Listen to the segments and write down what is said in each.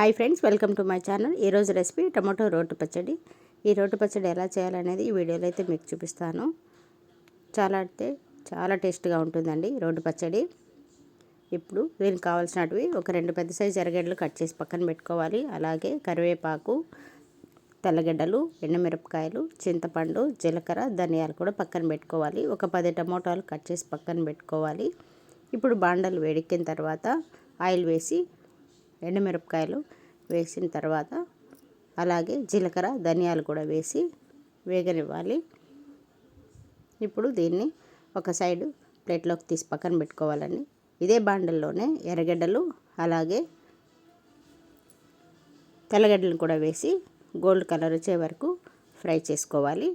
Hi friends welcome to my channel. ఈరోజు recipe tomato రోటి పచ్చడి. ఈ రోటి పచ్చడి ఎలా చేయాలనేది ఈ వీడియోలో అయితే మీకు చూపిస్తాను. చాలా అంటే చాలా టేస్ట్గా ఉంటుందండి రోటి పచ్చడి. ఇప్పుడు దీనికి కావాల్సినవి ఒక రెండు పెద్ద సైజు ఎర్రగడ్డలు కట్ చేసి పక్కన పెట్టుకోవాలి. అలాగే కరివేపాకు తెల్లగడ్డలు ఎండుమిరపకాయలు చింతపండు జీలకర్ర ధనియాలు కూడా పక్కన పెట్టుకోవాలి. ఒక పది టమోటాలు కట్ చేసి పక్కన పెట్టుకోవాలి. ఇప్పుడు బాండలు వేడెక్కిన తర్వాత ఆయిల్ వేసి ఎండుమిరపకాయలు వేసిన తర్వాత అలాగే జీలకర్ర ధనియాలు కూడా వేసి వేగనివ్వాలి. ఇప్పుడు దీన్ని ఒక సైడు ప్లేట్లోకి తీసి పక్కన పెట్టుకోవాలండి. ఇదే బాండల్లోనే ఎర్రగడ్డలు అలాగే తెల్లగడ్డలను కూడా వేసి గోల్డ్ కలర్ వచ్చే వరకు ఫ్రై చేసుకోవాలి.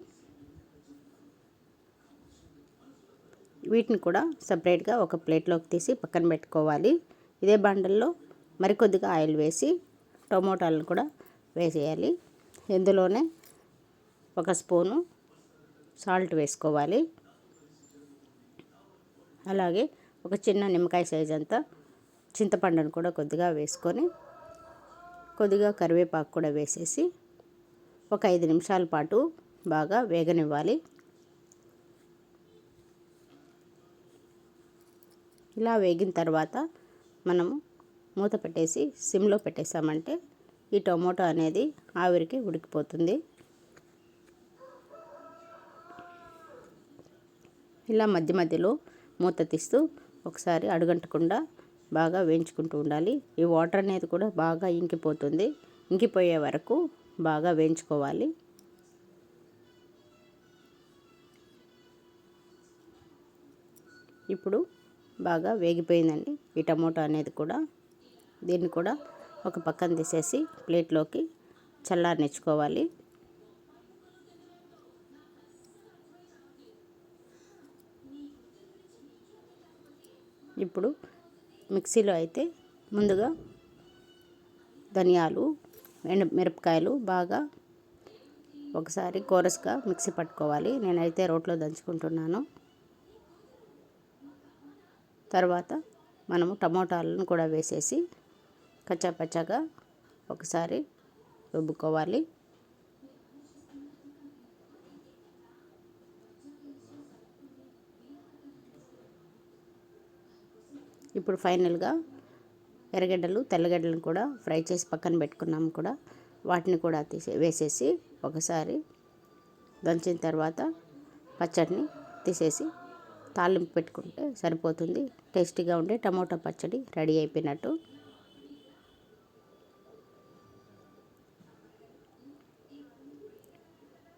వీటిని కూడా సపరేట్గా ఒక ప్లేట్లోకి తీసి పక్కన పెట్టుకోవాలి. ఇదే బాండల్లో మరికొద్దిగా ఆయిల్ వేసి టమోటాలను కూడా వేసేయాలి. ఇందులోనే ఒక స్పూను సాల్ట్ వేసుకోవాలి. అలాగే ఒక చిన్న నిమ్మకాయ సైజ్ అంతా చింతపండును కూడా కొద్దిగా వేసుకొని కొద్దిగా కరివేపాకు కూడా వేసేసి ఒక ఐదు నిమిషాల పాటు బాగా వేగనివ్వాలి. ఇలా వేగిన తర్వాత మనము మూత పెట్టేసి సిమ్లో పెట్టేసామంటే ఈ టొమాటో అనేది ఆవిరికి ఉడికిపోతుంది. ఇలా మధ్య మధ్యలో మూత తీస్తూ ఒకసారి అడుగంటకుండా బాగా వేయించుకుంటూ ఉండాలి. ఈ వాటర్ అనేది కూడా బాగా ఇంకిపోతుంది. ఇంకిపోయే వరకు బాగా వేయించుకోవాలి. ఇప్పుడు బాగా వేగిపోయిందండి ఈ టమోటా అనేది కూడా. దీన్ని కూడా ఒక పక్కన తీసేసి ప్లేట్లోకి చల్లారనిచ్చుకోవాలి. ఇప్పుడు మిక్సీలో అయితే ముందుగా ధనియాలు ఎండు మిరపకాయలు బాగా ఒకసారి కోరస్గా మిక్సీ పట్టుకోవాలి. నేనైతే రోట్లో దంచుకుంటున్నాను. తర్వాత మనము టమోటాలను కూడా వేసేసి కచ్చాపచ్చాగా ఒకసారి రుబ్బుకోవాలి. ఇప్పుడు ఫైనల్గా ఎర్రగడ్డలు తెల్లగడ్డలను కూడా ఫ్రై చేసి పక్కన పెట్టుకున్నాము కూడా. వాటిని కూడా తీసే వేసేసి ఒకసారి దంచిన తర్వాత పచ్చడిని తీసేసి తాలింపు పెట్టుకుంటే సరిపోతుంది. టేస్టీగా ఉండే టమోటా పచ్చడి రెడీ అయిపోయినట్టు.